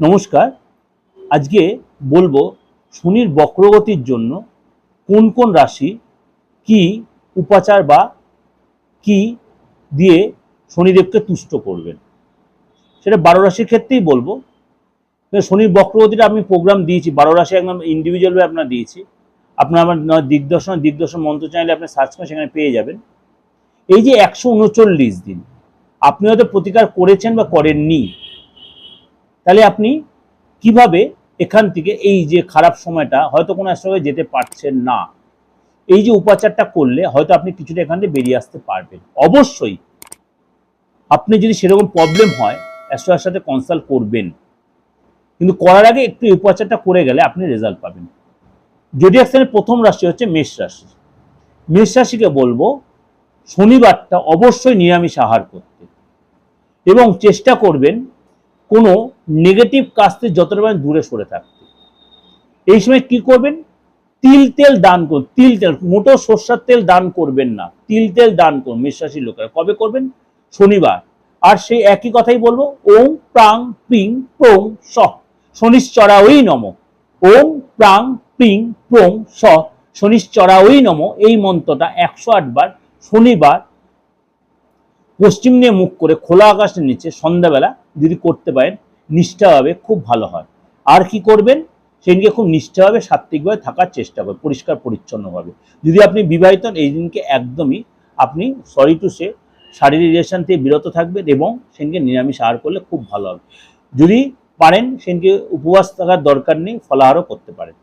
নমস্কার। আজকে বলব শনির বক্রগতির জন্য কোন কোন রাশি কি উপাচার বা কি দিয়ে শনিদেবকে তুষ্ট করবেন। সেটা বারো রাশির ক্ষেত্রেই বলব। শনির বক্রগতিটা আমি প্রোগ্রাম দিয়েছি। বারো রাশি একদম ইন্ডিভিজুয়ালভাবে আপনার দিয়েছি। আপনার আমার দিগদর্শন দিগদর্শন মন্ত্র চাইলে আপনি সার্চ করে সেখানে পেয়ে যাবেন। এই যে একশো উনচল্লিশ দিন, আপনি হয়তো প্রতিকার করেছেন বা করেননি তাহলে আপনি কীভাবে এখান থেকে এই যে খারাপ সময়টা, হয়তো কোনো অ্যাস্ট্রোলজি যেতে পারছেন না। এই যে উপাচারটা করলে হয়তো আপনি কিছুটা এখান থেকে বেরিয়ে আসতে পারবেন। অবশ্যই আপনি যদি সেরকম প্রবলেম হয় অ্যাস্ট্রোলজির সাথে কনসাল্ট করবেন। কিন্তু করার আগে একটু উপাচারটা করে গেলে আপনি রেজাল্ট পাবেন। জোডিয়াক সাইনের প্রথম রাশি হচ্ছে মেষ রাশি। মেষ রাশিকে বলব, শনিবারটা অবশ্যই নিরামিষ আহার করতে। এবং চেষ্টা করবেন কোনো নেগেটিভ কাজ থেকে যতটা পারেন দূরে সরে থাকতে। এই সময় কি করবেন? তিল তেল দান করুন। তিল তেল মোটো সর্ষার তেল দান করবেন না। তিল তেল দান করুন মেষরাশির লোকেরা। কবে করবেন? শনিবার। আর সেই একই কথাই বলব, ওম প্রাং প্রিং প্রং স। শনিশ্চরা ওই নম। ওম প্রাং প্রিং প্রং স। শনিশ্চরা ওই নম। এই মন্ত্রটা একশো বার শনিবার পশ্চিম নিয়ে মুখ করে খোলা আকাশের নিচে সন্ধ্যাবেলা যদি করতে পারেন, নিষ্ঠাভাবে খুব ভালো হয়। আর কি করবেন? সেদিনকে খুব নিষ্ঠাভাবে সাত্ত্বিকভাবে থাকার চেষ্টা করবেন, পরিষ্কার পরিচ্ছন্নভাবে। যদি আপনি বিবাহিত এই দিনকে একদমই আপনি সরি টু সে শারীরিক রিলেশন থেকে বিরত থাকবেন এবং সেদিনকে নিরামিষ আহার করলে খুব ভালো হবে। যদি পারেন, সেদিনকে উপবাস থাকার দরকার নেই, ফলাহারও করতে পারেন।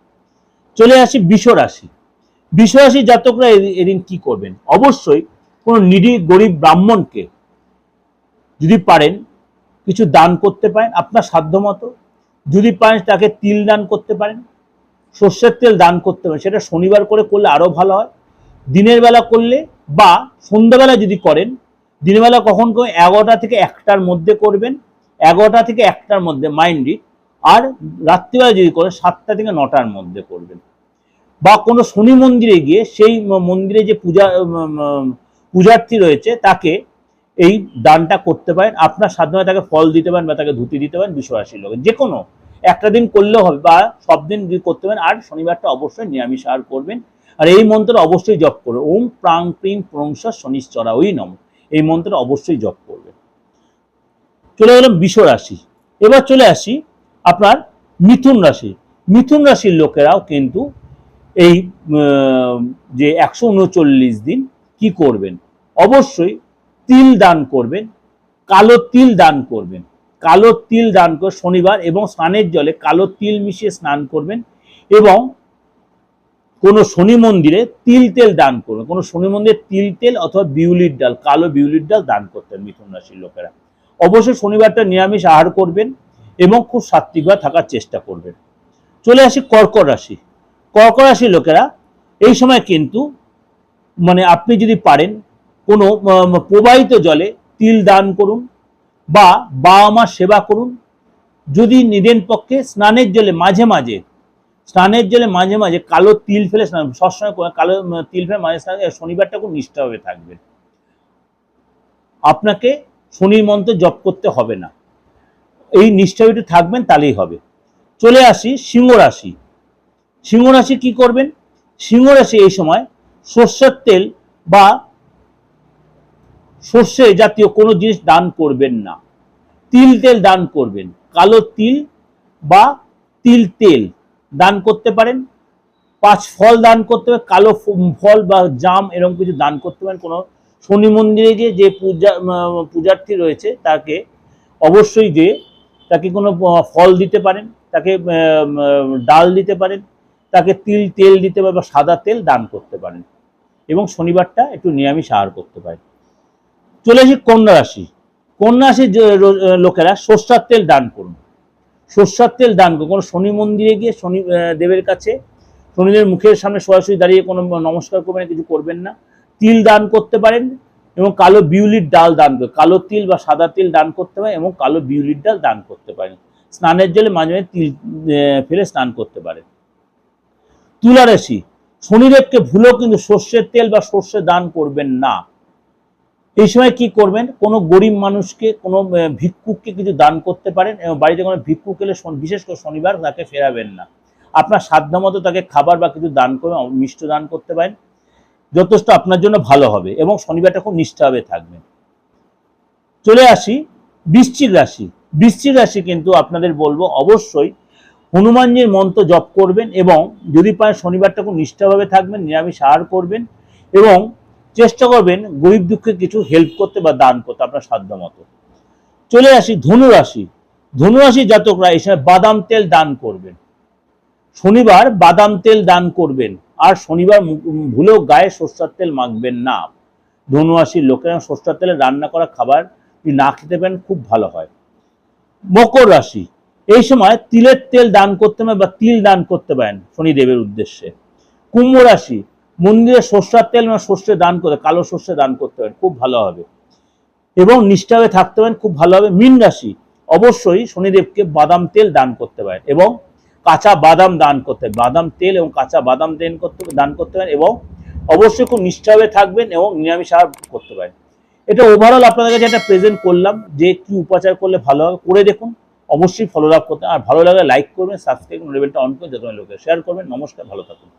চলে আসি বিষ রাশি বিষ রাশি জাতকরা এদি- এদিন কি করবেন? অবশ্যই কোনো নিডি গরিব ব্রাহ্মণকে যদি পারেন কিছু দান করতে পারেন আপনার সাধ্যমতো যদি পারেন তাকে তিল দান করতে পারেন, সর্ষের তেল দান করতে পারেন, সেটা শনিবার করে করলে আরও ভালো হয়। দিনের বেলা করলে বা সন্ধ্যাবেলা যদি করেন, দিনের বেলা কখন কখন এগারোটা থেকে একটার মধ্যে করবেন, এগারোটা থেকে একটার মধ্যে মাইন্ডলি আর রাত্রিবেলা যদি করেন, সাতটা থেকে নটার মধ্যে করবেন। বা কোনো শনি মন্দিরে গিয়ে সেই মন্দিরে যে পূজা পূজার্থী রয়েছে, তাকে এই দানটা করতে পারেন। আপনার সাধ্যময় তাকে ফল দিতে পারেন বা তাকে ধুতি দিতে পারেন, বিশ্বরাশির লোকে যে কোনো, একটা দিন করলেও হবে বা সব দিন করতে পারেন, আর শনিবারটা অবশ্যই নিরামিষ আহার করবেন। আর এই মন্ত্র অবশ্যই জপ করবে ওম প্রাং প্রিং প্রংস শনিশ্চরা ওই নম। এই মন্ত্রটা অবশ্যই জপ করবে চলে গেলাম বিষ রাশি এবার চলে আসি আপনার মিথুন রাশি। মিথুন রাশির লোকেরাও কিন্তু এই যে একশো উনচল্লিশ দিন কি করবেন? অবশ্যই তিল দান করবেন, কালো তিল দান করবেন। কালো তিল দান করে শনিবার এবং স্নানের জলে কালো তিল মিশিয়ে স্নান করবেন এবং কোনো শনি মন্দিরে তিল তেল দান করবেন। কোনো শনি মন্দিরে তিল তেল অথবা বিউলির ডাল, কালো বিউলির ডাল দান করতেন মিথুন রাশির লোকেরা। অবশ্যই শনিবারটা নিরামিষ আহার করবেন এবং খুব সাত্বিকভাবে থাকার চেষ্টা করবেন। চলে আসি কর্কট রাশি। কর্কট রাশির লোকেরা এই সময় কিন্তু মানে আপনি যদি পারেন কোনো প্রবাহিত জলে তিল দান করুন বা বাবা মার সেবা করুন। যদি নিদেন পক্ষে স্নানের জলে মাঝে মাঝে, স্নানের জলে মাঝে মাঝে কালো তিল ফেলে স্নান, সবসময় কালো তিল ফেলে মাঝে স্নান শনিবারটা খুব নিষ্ঠাভাবে থাকবেন আপনাকে শনির মন্ত্র জপ করতে হবে না। এই নিষ্ঠাভাবে থাকবেন তাহলেই হবে। চলে আসি সিংহ রাশি। সিংহ রাশি কি করবেন? সিংহ রাশি এই সময় সর্ষের তেল বা সর্ষে জাতীয় কোনো জিনিস দান করবেন না। তিল তেল দান করবেন। কালো তিল বা তিল তেল দান করতে পারেন। পাঁচ ফল দান করতে পারেন। কালো ফল বা জাম এরকম কিছু দান করতে পারেন। কোনো শনি মন্দিরে গিয়ে যে পূজা পূজার্থী রয়েছে তাকে অবশ্যই যে তাকে কোনো ফল দিতে পারেন। তাকে ডাল দিতে পারেন। তাকে তিল, তেল দিতে পারেন বা সাদা তেল দান করতে পারেন। এবং শনিবারটা একটু নিরামিষ আহার করতে পারেন চলে আসি কন্যা রাশি। কন্যা লোকেরা সর্ষার তেল দান করুন। সর্ষার তেল দান করুন। কোনো শনি মন্দিরে গিয়ে শনি দেবের কাছে শনিদেবের মুখের সামনে সরাসরি দাঁড়িয়ে কোনো নমস্কার করবেন কিছু করবেন না। তিল দান করতে পারেন এবং কালো বিউলির ডাল দান করে কালো তিল বা সাদা তিল দান করতে পারেন এবং কালো বিউলির ডাল দান করতে পারেন। স্নানের জলে মাঝে মাঝে তিল ফেলে স্নান করতে পারেন। তুলা রাশি। শনিদেবকে ভুলেও কিন্তু সর্ষের তেল বা সর্ষে দান করবেন না। এই সময় কি করবেন? কোনো গরিব মানুষকে, কোনো ভিক্ষুককে কিছু দান করতে পারেন এবং বাড়িতে কোনো ভিক্ষুক এলে বিশেষ করে শনিবার তাকে ফেরাবেন না। আপনার সাধ্য মতো তাকে খাবার বা কিছু দান করবেন, মিষ্ট দান করতে পারেন। যথেষ্ট আপনার জন্য ভালো হবে এবং শনিবারটা খুব নিষ্ঠাভাবে থাকবেন। চলে আসি, বৃশ্চিক রাশি। বৃশ্চিক রাশি কিন্তু আপনাদের বলব অবশ্যই হনুমানজির মন্ত্র জপ করবেন এবং যদি পারেন শনিবারটা খুব নিষ্ঠাভাবে থাকবেন, নিরামিষ আহার করবেন এবং চেষ্টা করবেন গরিব দুঃখে কিছু হেল্প করতে বা দান করতে আপনার সাধ্য মতো। চলে আসি ধনু রাশি ধনু রাশি জাতকরা এই সময় বাদাম তেল দান করবেন। শনিবার বাদাম তেল দান করবেন। আর শনিবার ভুলেও গায়ে সর্ষার তেল মাখবেন না। ধনু রাশির লোকেরা সর্ষার তেলে রান্না করা খাবার যদি না খেতে পারেন, খুব ভালো হয়। মকর রাশি। সময় তিলের তেল দান করতে পারেন বা তিল দান করতে পারেন শনিদেবের উদ্দেশ্যে। কুম্ভ রাশি, মন্দিরে সর্ষার তেল বা সর্ষে দান করতে কালো সর্ষে দান করতে পারেন, খুব ভালো হবে। এবং নিষ্ঠাভাবে থাকতে পারেন, খুব ভালো হবে। মীন রাশি, অবশ্যই শনিদেবকে বাদাম তেল দান করতে পারেন এবং কাঁচা বাদাম দান করতে বাদাম তেল এবং কাঁচা বাদাম দান করতে দান করতে পারেন এবং অবশ্যই খুব নিষ্ঠাভাবে থাকবেন এবং নিরামিষ আহার করতে পারেন। এটা ওভারঅল আপনাদের কাছে একটা প্রেজেন্ট করলাম, যে কি উপাচার করলে ভালো হবে, করে দেখুন। অবশ্যই ফলো আপ করতে। আর ভালো লাগে লাইক করবেন সাবস্ক্রাইব লেভেলটা অন করে যত লোকে শেয়ার করবেন। নমস্কার, ভালো থাকুন।